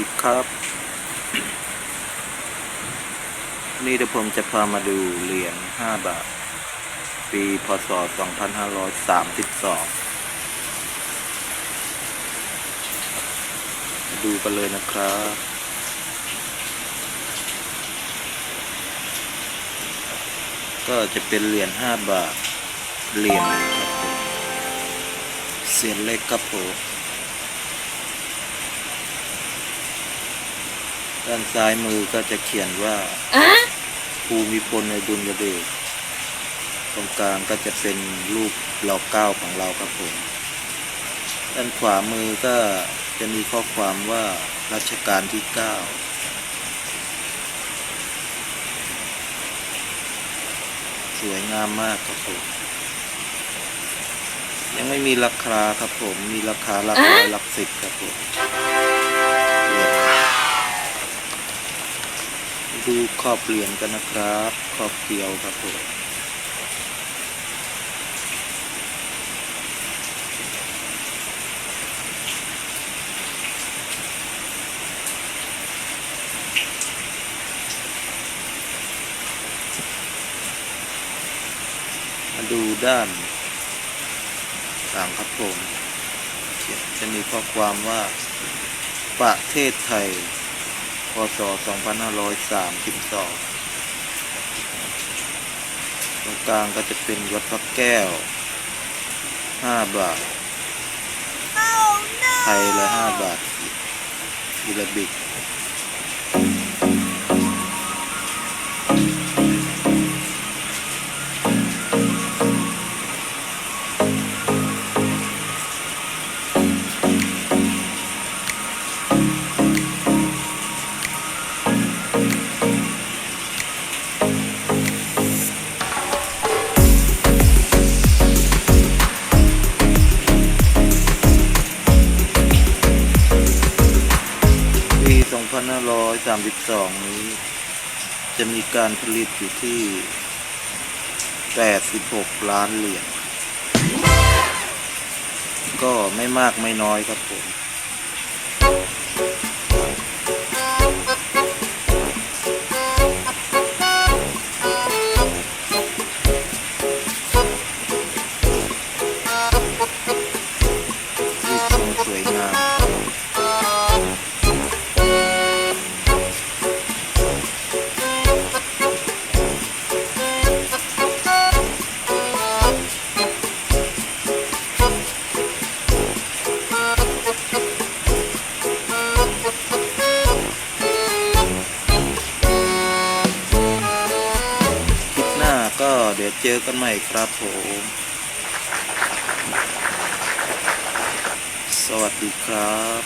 ดีครับ นี่เดี๋ยวผมจะพามาดูเหรียญ5บาท ปีพศ 2532มาดูกันเลยนะครับก็จะเป็นเหรียญ5บาท เหรียญครับผมเสียนเล็กครับผม ด้านซ้ายมือก็จะเขียนว่าภูมิพลในดุลยเดชตรงกลางก็จะเป็นรูปหลอกเก้าของเราครับผม ด้านขวามือก็จะมีข้อความว่ารัชกาลที่เก้าสวยงามมากครับผม ยังไม่มีราคาครับผม มีราคาหลักร้อยหลักสิบครับผมเหรียญ ดูขอบเหรียญกันนะครับขอบเกลียวครับผมมาดูด้านหลังครับผมจะมีข้อความว่าประเทศไทย พศ 2532 ตรงกลางก็จะเป็นวัดพระแก้ว 5 บาท ไทยละ 5 บาทอิราบิก 2532 นี้ จะมีการผลิตอยู่ที่ 86 ล้านเหรียญ ก็ไม่มากไม่น้อยครับผม ดี๋ยวเจอกันใหม่ครับผม สวัสดีครับ